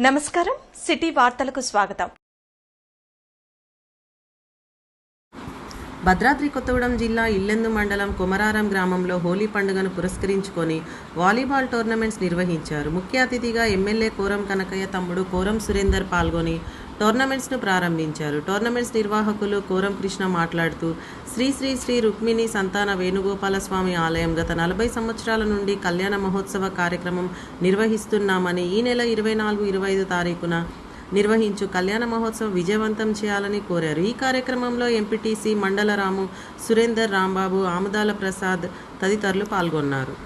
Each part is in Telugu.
నమస్కారం. సిటీ వార్తలకు స్వాగతం. భద్రాద్రి కొత్తగూడెం జిల్లా ఇల్లెందు మండలం కొమరారం గ్రామంలో హోలీ పండుగను పురస్కరించుకొని వాలీబాల్ టోర్నమెంట్స్ నిర్వహించారు. ముఖ్య అతిథిగా ఎమ్మెల్యే కోరం కనకయ్య తమ్ముడు కోరం సురేందర్ పాల్గొని టోర్నమెంట్స్ను ప్రారంభించారు. టోర్నమెంట్స్ నిర్వాహకులు కోరం కృష్ణ మాట్లాడుతూ శ్రీ శ్రీ శ్రీ రుక్మిణి సంతాన వేణుగోపాల స్వామి ఆలయం గత నలభై సంవత్సరాల నుండి కళ్యాణ మహోత్సవ కార్యక్రమం నిర్వహిస్తున్నామని ఈ నెల ఇరవై నాలుగు ఇరవై ఐదు తారీఖున నిర్వహించు కళ్యాణ మహోత్సవం విజయవంతం చేయాలని కోరారు. ఈ కార్యక్రమంలో ఎంపీటీసీ మండలరాము సురేందర్ రాంబాబు ఆముదాల ప్రసాద్ తదితరులు పాల్గొన్నారు.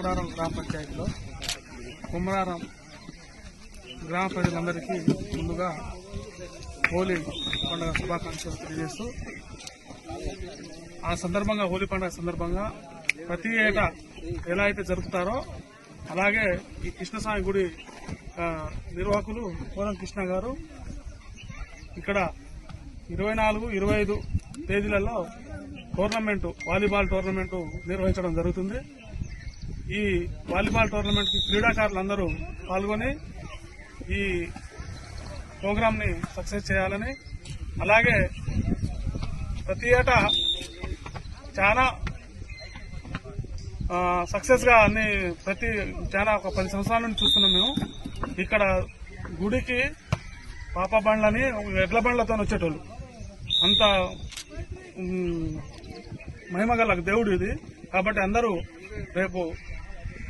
కుమరారం గ్రామ పంచాయతీలో కుమరారం గ్రామ ప్రజలందరికీ ముందుగా హోలీ పండుగ శుభాకాంక్షలు తెలియజేస్తూ ఆ సందర్భంగా హోలీ పండుగ సందర్భంగా ప్రతి ఏటా ఎలా అయితే జరుపుతారో అలాగే ఈ కృష్ణస్వామి గుడి నిర్వాహకులు కోరం కృష్ణ గారు ఇక్కడ ఇరవై నాలుగు ఇరవై ఐదు తేదీలలో టోర్నమెంట్ వాలీబాల్ టోర్నమెంటు నిర్వహించడం జరుగుతుంది. ఈ వాలీబాల్ టోర్నమెంట్కి క్రీడాకారులందరూ పాల్గొని ఈ ప్రోగ్రామ్ని సక్సెస్ చేయాలని అలాగే ప్రతి ఏటా చాలా సక్సెస్గా అన్ని ప్రతి చాలా ఒక పది సంవత్సరాల నుంచి చూస్తున్నాం మేము. ఇక్కడ గుడికి పాప బండ్లని ఎడ్ల బండ్లతో వచ్చేటోళ్ళు. అంత మహిమగల దేవుడు ఇది. కాబట్టి అందరూ రేపు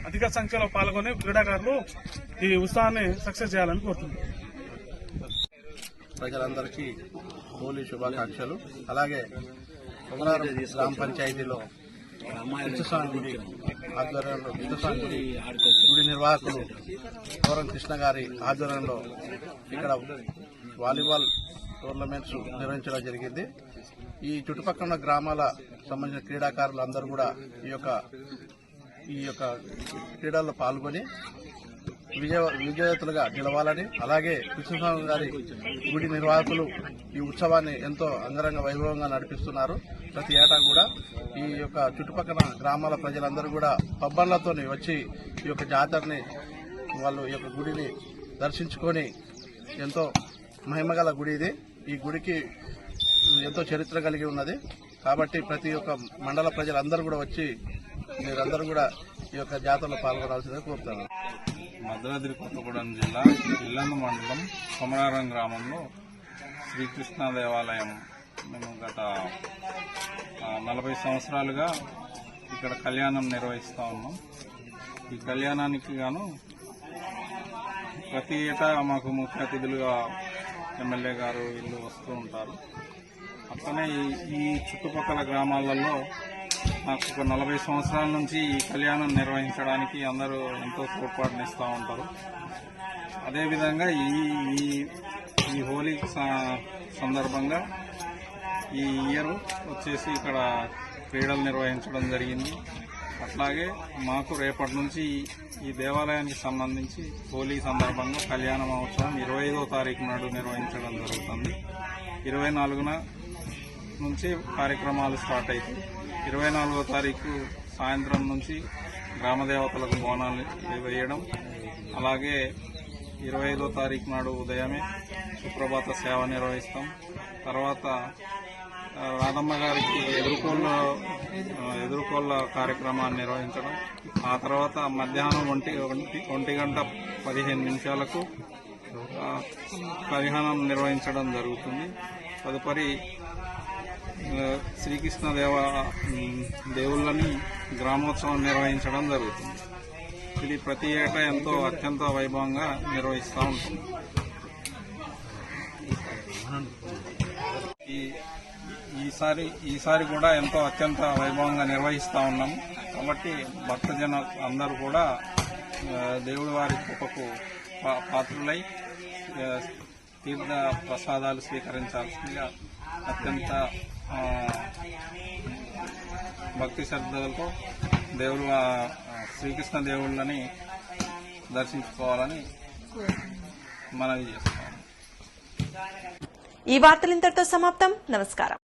అధిక సంఖ్యలో పాల్గొని క్రీడాకారులు ఈ ఉత్సాహాన్ని సక్సెస్ చేయాలని కోరుతున్నాను ప్రజలందరికీ హోలీ శుభాకాంక్షలు. అలాగే గ్రామ పంచాయతీలో గుడి ఆధ్వర్యంలో కృష్ణస్వామి గుడి గుడి నిర్వాహకులు గౌరవ కృష్ణ గారి ఆధ్వర్యంలో ఇక్కడ వాలీబాల్ టోర్నమెంట్స్ నిర్వహించడం జరిగింది. ఈ చుట్టుపక్కల గ్రామాల సంబంధించిన క్రీడాకారులు అందరూ కూడా ఈ యొక్క ఈ యొక్క క్రీడల్లో పాల్గొని విజయ విజేతలుగా నిలవాలని అలాగే కృష్ణస్వామి గారి గుడి నిర్వాహకులు ఈ ఉత్సవాన్ని ఎంతో అంగరంగ వైభవంగా నడిపిస్తున్నారు. ప్రతి ఏటా కూడా ఈ యొక్క చుట్టుపక్కల గ్రామాల ప్రజలందరూ కూడా పబ్బన్లతో వచ్చి ఈ యొక్క జాతరని వాళ్ళు ఈ యొక్క గుడిని దర్శించుకొని ఎంతో మహిమగల గుడి ఇది. ఈ గుడికి ఎంతో చరిత్ర కలిగి ఉన్నది. కాబట్టి ప్రతి ఒక్క మండల ప్రజలందరూ కూడా వచ్చి మీరందరూ కూడా ఈ యొక్క జాతరలో పాల్గొనాల్సిందిగా కోరుతాను. భద్రాద్రి కొత్తగూడెం జిల్లా ఇల్లందు మండలం కొమరారం గ్రామంలో శ్రీకృష్ణ దేవాలయం. మేము గత నలభై సంవత్సరాలుగా ఇక్కడ కళ్యాణం నిర్వహిస్తూ ఉన్నాం. ఈ కళ్యాణానికి గాను ప్రతి ఏటా మాకు ముఖ్య అతిథులుగా ఎమ్మెల్యే గారు వీళ్ళు వస్తూ ఉంటారు. అట్లనే ఈ చుట్టుపక్కల గ్రామాలలో నాకు ఒక నలభై సంవత్సరాల నుంచి ఈ కళ్యాణం నిర్వహించడానికి అందరూ ఎంతో తోడ్పాటునిస్తూ ఉంటారు. అదేవిధంగా ఈ ఈ ఈ హోలీ స- సందర్భంగా ఈ ఇయర్ వచ్చేసి ఇక్కడ క్రీడలు నిర్వహించడం జరిగింది. అట్లాగే మాకు రేపటి నుంచి ఈ దేవాలయానికి సంబంధించి హోలీ సందర్భంగా కళ్యాణ మహోత్సవం ఇరవై ఐదో తారీఖు నాడు నిర్వహించడం జరుగుతుంది. ఇరవై నాలుగున నుంచి కార్యక్రమాలు స్టార్ట్ అవుతాయి. ఇరవై నాలుగో తారీఖు సాయంత్రం నుంచి గ్రామదేవతలకు బోనాలు వేయడం. అలాగే ఇరవై ఐదో తారీఖు నాడు ఉదయమే సుప్రభాత సేవ నిర్వహిస్తాం. తర్వాత రాధమ్మ గారికి ఎదుర్కోళ్ళ ఎదుర్కోళ్ళ కార్యక్రమాన్ని నిర్వహించడం. ఆ తర్వాత మధ్యాహ్నం ఒంటి ఒంటి గంట పదిహేను నిమిషాలకు పరిహానం నిర్వహించడం జరుగుతుంది. తదుపరి శ్రీకృష్ణ దేవ దేవుళ్ళని గ్రామోత్సవం నిర్వహించడం జరుగుతుంది. ఇది ప్రతి ఏటా ఎంతో అత్యంత వైభవంగా నిర్వహిస్తూ ఉంటుంది. ఈ ఈసారి ఈసారి కూడా ఎంతో అత్యంత వైభవంగా నిర్వహిస్తూ ఉన్నాం కాబట్టి భక్తజన అందరూ కూడా దేవుడి వారి కృపకు పాత్రులై తీర్థ ప్రసాదాలు స్వీకరించాల్సిందిగా అత్యంత భక్తి శ్రద్ధలతో దేవుడు శ్రీకృష్ణ దేవుళ్ళని దర్శించుకోవాలని మనవి చేస్తాం ఈ వార్తలు ఇంతటితో సమాప్తం. నమస్కారం.